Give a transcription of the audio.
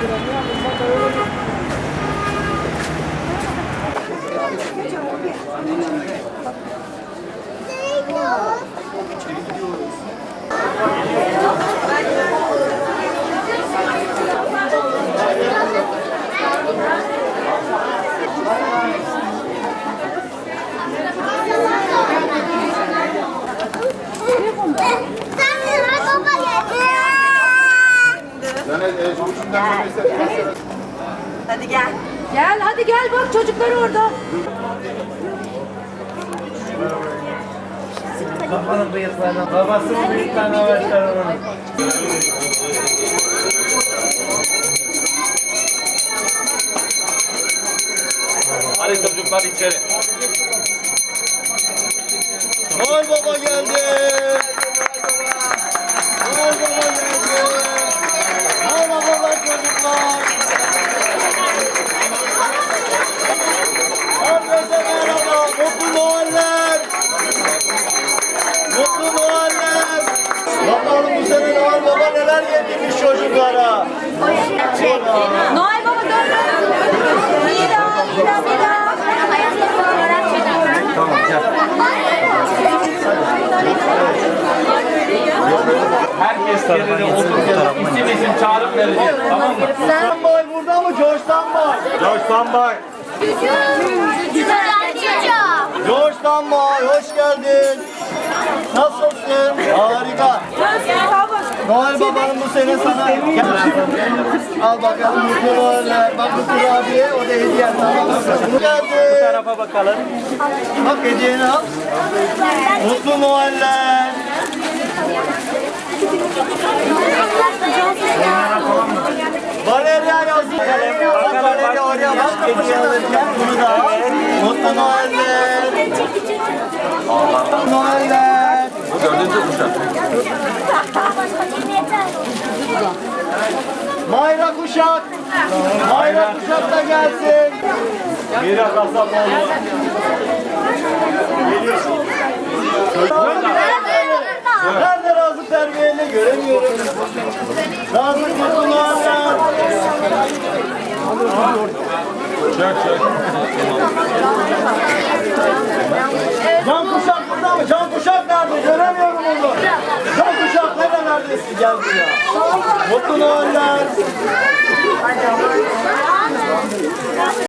对吧？Hadi gel. Gel hadi gel bak çocuklar orada. Kafanın bıyıklarına, babasının bıyıklarına başlar. Hadi çocuklar içeri. Noel Baba geldi. Çocuklara. Noel Baba dön. Mira, Mira, Mira. Herkes yerine oturacak. İsim isim çağırıp vereceğiz. Tamam mı? Standby burada mı? George Standby. George Standby. George Standby hoş geldin. Noel babanın bu sene sana Gel. Al bakalım mutlu Noeller. Bak bu kurabiye o da hediye. Tamam mı? Bu geldi. Bu tarafa bakalım. Bak hediyeni al. Mutlu Noeller. Valerian yazdı. Bak Valeria oraya bak. Hediye alırken bunu da al. Mutlu Noeller. Mutlu Noeller. Bu dördüncü kuşak. Kuşak. Mayra Kuşak da gelsin. Mira Kasapoğlu. Nerede Razı Terbiyeli göremiyorum. Razı Kurtuluğan'la. Çök çök. Can Kuşak burada mı? Can Kuşak nerede? Göremiyorum onu. Can Kuşak nerelerdesin? Gel buraya. Mutlu Noeller.